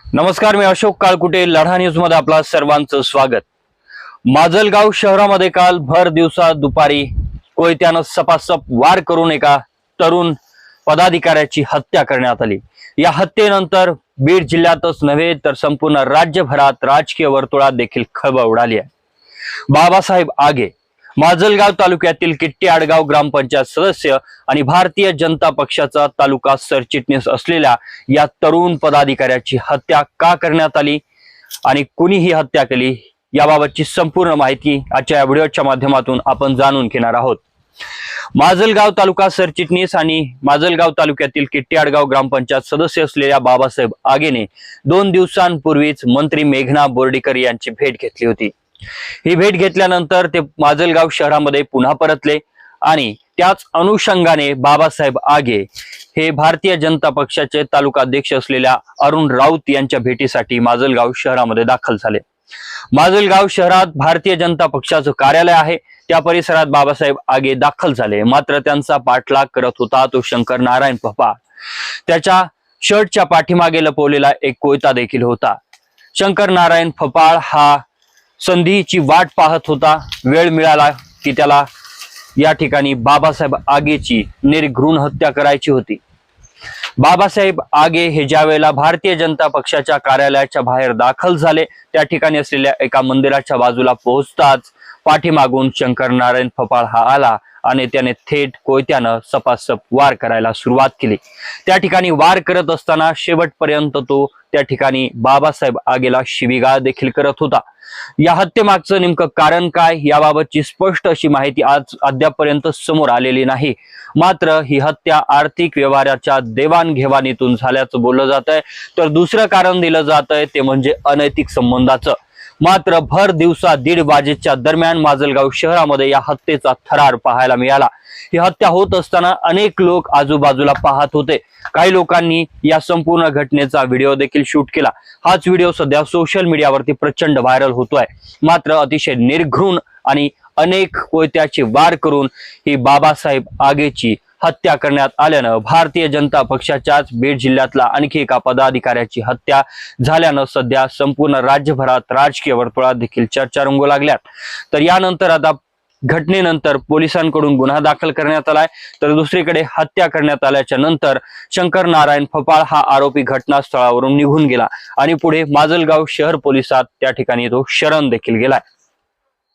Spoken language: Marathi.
नमस्कार मी अशोक काळकुटे लढा न्यूजमध्ये आपला सर्वांचं स्वागत. माजलगाव शहरामध्ये काल भर दिवसा दुपारी कोयत्यानं सपासप वार करून एका तरुण पदाधिकाऱ्याची हत्या करण्यात आली. या हत्येनंतर बीड जिल्ह्यातच नव्हे तर संपूर्ण राज्यभरात राजकीय वर्तुळात देखील खळबळ उडाली आहे. बाबासाहेब आगे माजलगाव तालुक्यातील किट्टी आडगाव ग्रामपंचायत सदस्य आणि भारतीय जनता पक्षाचा तालुका सरचिटणीस असलेल्या या तरुण पदाधिकाऱ्याची हत्या का करण्यात आली आणि कुणी ही हत्या केली याबाबतची संपूर्ण माहिती आजच्या या व्हिडिओच्या माध्यमातून आपण जाणून घेणार आहोत. माजलगाव तालुका सरचिटणीस आणि माजलगाव तालुक्यातील किट्टीआडगाव ग्रामपंचायत सदस्य असलेल्या बाबासाहेब आगेने दोन दिवसांपूर्वीच मंत्री मेघना बोर्डीकर यांची भेट घेतली होती. ही भेट घेतल्यानंतर ते माजलगाव शहरामध्ये पुन्हा परतले आणि त्याच अनुषंगाने बाबासाहेब आगे हे भारतीय जनता पक्षाचे तालुका अध्यक्ष असलेल्या अरुण राऊत यांच्या भेटीसाठी माजलगाव शहरामध्ये दाखल झाले. माजलगाव शहरात भारतीय जनता पक्षाचं कार्यालय आहे. त्या परिसरात बाबासाहेब आगे दाखल झाले. मात्र त्यांचा पाठलाग करत होता तो शंकर नारायण पप्पा. त्याच्या शर्टच्या पाठीमागे लपवलेला एक कोयता देखील होता. शंकर नारायण फपाळ हा संधीची वाट पाहत होता. वेळ मिळाला की त्याला या ठिकाणी बाबासाहेब आगेची निर्घृण हत्या करायची होती. बाबासाहेब आगे हे ज्या वेळेला भारतीय जनता पक्षाच्या कार्यालयाच्या बाहेर दाखल झाले त्या ठिकाणी असलेल्या एका मंदिराच्या बाजूला पोहोचताच पाठीमागून शंकर नारायण फपाळ हा आला. आणि त्याने थेट कोयत्यानं सपासप वार करायला सुरुवात केली. त्या ठिकाणी वार करत असताना शेवटपर्यंत तो त्या ठिकाणी बाबासाहेब आगेला शिवीगाळ देखील करत होता. या हत्येमागचं नेमकं कारण काय याबाबतची स्पष्ट अशी माहिती आज अद्यापपर्यंत समोर आलेली नाही. मात्र ही हत्या आर्थिक व्यवहाराच्या देवाणघेवाणीतून झाल्याचं बोललं जात आहे तर दुसरं कारण दिलं जात आहे ते म्हणजे अनैतिक संबंधाचं. मात्र भर दिवसा दीड वाजेच्या दरम्यान माजलगाव शहरामध्ये या हत्येचा थरार पाहायला मिळाला. ही हत्या होत असताना अनेक लोक आजूबाजूला पाहत होते. काही लोकांनी या संपूर्ण घटनेचा व्हिडिओ देखील शूट केला. हाच व्हिडिओ सध्या सोशल मीडियावरती प्रचंड व्हायरल होतोय. मात्र अतिशय निर्घृण आणि अनेक कोयत्याचे वार करून ही बाबासाहेब आगेची हत्या करण्यात आल्यानं भारतीय जनता पक्षाच्याच बीड जिल्ह्यातला आणखी एका पदाधिकाऱ्याची हत्या झाल्यानं सध्या संपूर्ण राज्यभरात राजकीय वर्तुळात देखील चर्चा रंगू लागल्यात. तर यानंतर आता घटनेनंतर पोलिसांकडून गुन्हा दाखल करण्यात आलाय. तर दुसरीकडे हत्या करण्यात आल्याच्यानंतर शंकर नारायण फपाळ हा आरोपी घटनास्थळावरून निघून गेला आणि पुढे माजलगाव शहर पोलिसात त्या ठिकाणी तो शरण देखील गेलाय.